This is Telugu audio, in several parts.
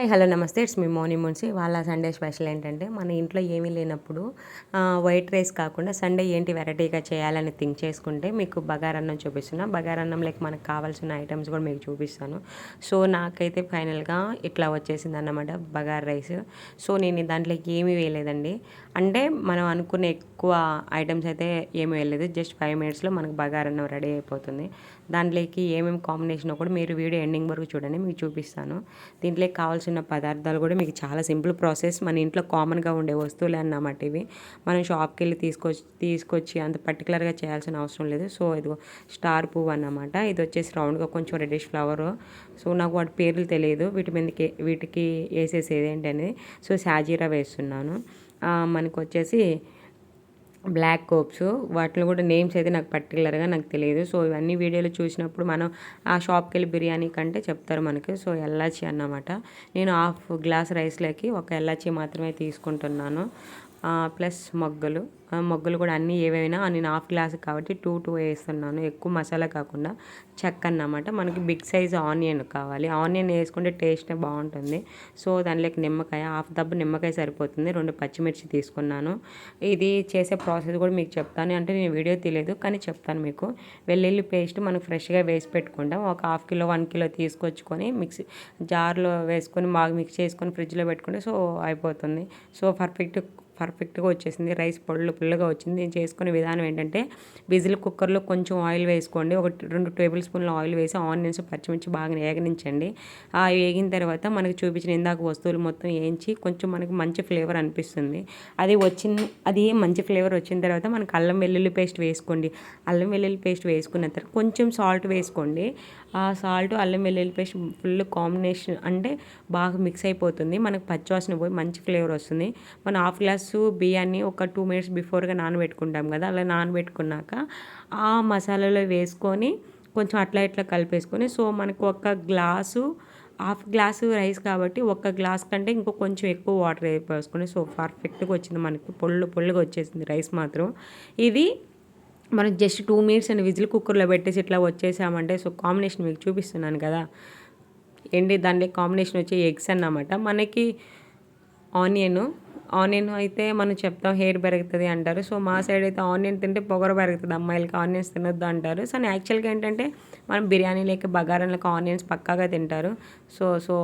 హాయ్ హలో నమస్తే. ఇట్స్ మీ మార్నింగ్ మున్సి వాళ్ళ సండే స్పెషల్ ఏంటంటే మన ఇంట్లో ఏమీ లేనప్పుడు వైట్ రైస్ కాకుండా సండే ఏంటి వెరైటీగా చేయాలని థింక్ చేసుకుంటే మీకు బగారన్నం చూపిస్తున్నా. బగారన్నంలోకి మనకు కావాల్సిన ఐటమ్స్ కూడా మీకు చూపిస్తాను. సో నాకైతే ఫైనల్గా ఇట్లా వచ్చేసింది అన్నమాట బగార్ రైస్ సో నేను దాంట్లోకి ఏమీ వేయలేదండి. అంటే మనం అనుకునే ఎక్కువ ఐటమ్స్ అయితే ఏమీ వేయలేదు. జస్ట్ ఫైవ్ మినిట్స్లో మనకు బగారన్నం రెడీ అయిపోతుంది. దాంట్లోకి ఏమేమి కాంబినేషన్ కూడా మీరు వీడియో ఎండింగ్ వరకు చూడండి మీకు చూపిస్తాను. దీంట్లోకి కావాల్సిన పదార్థాలు కూడా మీకు చాలా సింపుల్ ప్రాసెస్. మన ఇంట్లో కామన్గా ఉండే వస్తువులే అన్నమాట ఇవి. మనం షాప్కి వెళ్ళి తీసుకొచ్చి తీసుకొచ్చి అంత పర్టికులర్గా చేయాల్సిన అవసరం లేదు. సో ఇది స్టార్ పువ్వు అన్నమాట. ఇది వచ్చేసి రౌండ్గా కొంచెం రెడ్డిష్ ఫ్లవర్. సో నాకు వాటి పేర్లు తెలియదు. వీటి మీదకి వీటికి వేసేసేది అనేది సో సాజీరా వేస్తున్నాను. మనకు వచ్చేసి బ్లాక్ కోప్స్. వాటిలో కూడా నేమ్స్ అయితే నాకు పర్టికులర్గా నాకు తెలియదు. సో ఇవన్నీ వీడియోలు చూసినప్పుడు మనం ఆ షాప్కి వెళ్ళి బిర్యానీ కంటే చెప్తారు మనకి. సో ఎల్లాచి అన్నమాట. నేను హాఫ్ గ్లాస్ రైస్లోకి ఒక ఎల్లాచి మాత్రమే తీసుకుంటున్నాను. ప్లస్ మొగ్గలు. మొగ్గలు కూడా అన్నీ ఏవైనా నేను హాఫ్ గ్లాస్ కాబట్టి టూ టూ వేస్తున్నాను. ఎక్కువ మసాలా కాకుండా చెక్క అన్నమాట. మనకి బిగ్ సైజ్ ఆనియన్ కావాలి. ఆనియన్ వేసుకుంటే టేస్ట్ బాగుంటుంది. సో దానిలోకి నిమ్మకాయ హాఫ్ దబ్బు నిమ్మకాయ సరిపోతుంది. రెండు పచ్చిమిర్చి తీసుకున్నాను. ఇది చేసే ప్రాసెస్ కూడా మీకు చెప్తాను. అంటే నేను వీడియో తెలియదు కానీ చెప్తాను మీకు. వెల్లుల్లి పేస్ట్ మనం ఫ్రెష్గా వేసి పెట్టుకుంటాం. ఒక హాఫ్ కిలో వన్ కిలో తీసుకొచ్చుకొని మిక్సీ జార్లో వేసుకొని బాగా మిక్స్ చేసుకొని ఫ్రిడ్జ్లో పెట్టుకుంటే సో అయిపోతుంది. సో పర్ఫెక్ట్ పర్ఫెక్ట్గా వచ్చేసింది. రైస్ పొళ్ళు పుల్లగా వచ్చింది. నేను చేసుకునే విధానం ఏంటంటే విజిల్ కుక్కర్లో కొంచెం ఆయిల్ వేసుకోండి. ఒక రెండు టేబుల్ స్పూన్ల ఆయిల్ వేసి ఆనియన్స్ పచ్చిమిర్చి బాగా వేగనించండి. ఆ వేగిన తర్వాత మనకి చూపించిన ఇందాక వస్తువులు మొత్తం వేయించి కొంచెం మనకి మంచి ఫ్లేవర్ అనిపిస్తుంది. అది వచ్చిన అది మంచి ఫ్లేవర్ వచ్చిన తర్వాత మనకు అల్లం వెల్లుల్లి పేస్ట్ వేసుకోండి. అల్లం వెల్లుల్లి పేస్ట్ వేసుకున్న తర్వాత కొంచెం సాల్ట్ వేసుకోండి. ఆ సాల్ట్ అల్లం వెల్లుల్లి పేస్ట్ ఫుల్ కాంబినేషన్ అంటే బాగా మిక్స్ అయిపోతుంది. మనకు పచ్చివాసన పోయి మంచి ఫ్లేవర్ వస్తుంది. మన హాఫ్ గ్లాసు బియ్యాన్ని ఒక టూ మినిట్స్ బిఫోర్గా నానబెట్టుకుంటాం కదా అలా నానబెట్టుకున్నాక ఆ మసాలాలో వేసుకొని కొంచెం అట్లా ఇట్లా కలిపేసుకొని సో మనకు ఒక గ్లాసు హాఫ్ గ్లాసు రైస్ కాబట్టి ఒక గ్లాస్ కంటే ఇంకో కొంచెం ఎక్కువ వాటర్ వేసుకొని సో పర్ఫెక్ట్గా వచ్చింది మనకి పొళ్ళు పొళ్ళుగా వచ్చేసింది రైస్ మాత్రం. ఇది మనం జస్ట్ టూ మినిట్స్ అని విజిల్ కుక్కర్లో పెట్టేసి ఇట్లా వచ్చేసామంటే సో కాంబినేషన్ మీకు చూపిస్తున్నాను కదా. ఏంటి దాంట్లో కాంబినేషన్ వచ్చి ఎగ్స్ అన్నమాట. మనకి ఆనియన్ ఆనియన్ అయితే మనం చెప్తాం హెయిర్ పెరుగుతుంది అంటారు. సో మా సైడ్ అయితే ఆనియన్ తింటే పొగర పెరుగుతుంది. అమ్మాయిలకి ఆనియన్స్ తినొద్దు అంటారు. సో యాక్చువల్గా ఏంటంటే మనం బిర్యానీ లేక బగారాలకు ఆనియన్స్ పక్కాగా తింటారు. So so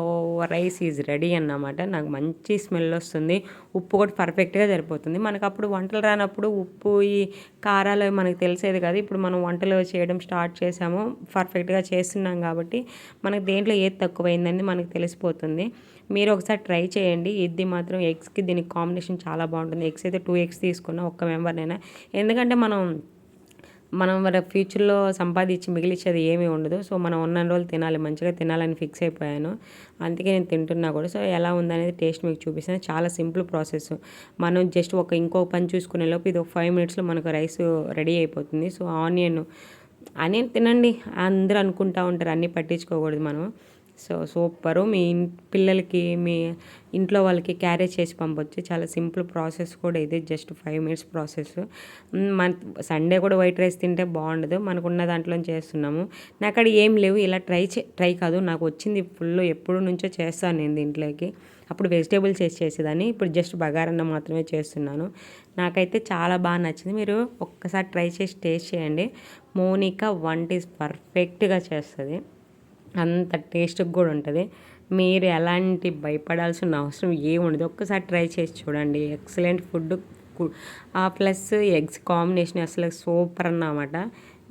rice is ready అన్నమాట. నాకు మంచి స్మెల్ వస్తుంది. ఉప్పు కూడా పర్ఫెక్ట్గా సరిపోతుంది. మనకు అప్పుడు వంటలు రానప్పుడు ఉప్పు ఈ కారాలు మనకు తెలిసేది కాదు. ఇప్పుడు మనం వంటలు చేయడం స్టార్ట్ చేసాము. పర్ఫెక్ట్గా చేస్తున్నాం కాబట్టి మనకు దేంట్లో ఏది తక్కువైందని మనకు తెలిసిపోతుంది. మీరు ఒకసారి ట్రై చేయండి. ఇది మాత్రం ఎగ్స్కి దీనికి కాంబినేషన్ చాలా బాగుంటుంది. ఎగ్స్ అయితే టూ ఎగ్స్ తీసుకున్నా ఒక్క మెంబర్నైనా ఎందుకంటే మనం మనం మన ఫ్యూచర్లో సంపాదించి మిగిలిచ్చేది ఏమీ ఉండదు. సో మనం ఉన్న రోజులు తినాలి. మంచిగా తినాలని ఫిక్స్ అయిపోయాను. అందుకే నేను తింటున్నా కూడా. సో ఎలా ఉందనేది టేస్ట్ మీకు చూపిస్తాను. చాలా సింపుల్ ప్రాసెస్ మనం జస్ట్ ఒక ఇంకో పని చూసుకునే లోపు ఇది ఒక ఫైవ్ మినిట్స్లో మనకు రైస్ రెడీ అయిపోతుంది. సో ఆనియన్ ఆనియన్ తినండి. అందరూ అనుకుంటా ఉంటారు. అన్నీ పట్టించుకోకూడదు మనం. So super. మీ పిల్లలకి మీ ఇంట్లో వాళ్ళకి క్యారేజ్ చేసి పంపొచ్చు. చాలా సింపుల్ ప్రాసెస్ కూడా ఇది. Just five minutes process. మన సండే కూడా వైట్ రైస్ తింటే బాగుండదు. మనకున్న దాంట్లో చేస్తున్నాము. నాకు అక్కడ ఏం లేవు. ఇలా ట్రై చే ట్రై కాదు. నాకు వచ్చింది ఫుల్ ఎప్పుడు నుంచో చేస్తాను నేను దీంట్లోకి. అప్పుడు వెజిటేబుల్స్ వేసి చేసేదాన్ని. ఇప్పుడు జస్ట్ బగారన్న మాత్రమే చేస్తున్నాను. నాకైతే చాలా బాగా నచ్చింది. మీరు ఒక్కసారి ట్రై చేసి టేస్ట్ చేయండి. మోనికా వంట ఈజ్ పర్ఫెక్ట్గా చేస్తుంది. అంత టేస్ట్కి కూడా ఉంటుంది. మీరు ఎలాంటి భయపడాల్సిన అవసరం ఏముండదు ఒక్కసారి ట్రై చేసి చూడండి. Excellent food plus eggs combination అసలు సూపర్ అన్నమాట.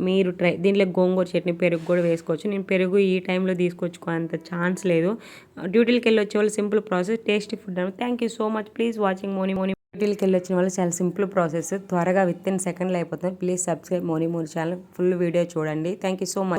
మీరు ట్రై దీంట్లో గోంగూర చట్నీ పెరుగు కూడా వేసుకోవచ్చు. నేను పెరుగు ఈ టైంలో తీసుకొచ్చుకోనంత ఛాన్స్ లేదు. డ్యూటీలకి వెళ్ళి వచ్చే వాళ్ళు సింపుల్ ప్రాసెస్ టేస్టీ ఫుడ్ అని thank you so much. Please watching Moni Moni. డ్యూటీలకి వెళ్ళి వచ్చిన వాళ్ళు చాలా సింపుల్ ప్రాసెస్. త్వరగా విత్ ఇన్ సెకండ్లో అయిపోతుంది. Please subscribe Moni Moni channel. Full video చూడండి. Thank you so much.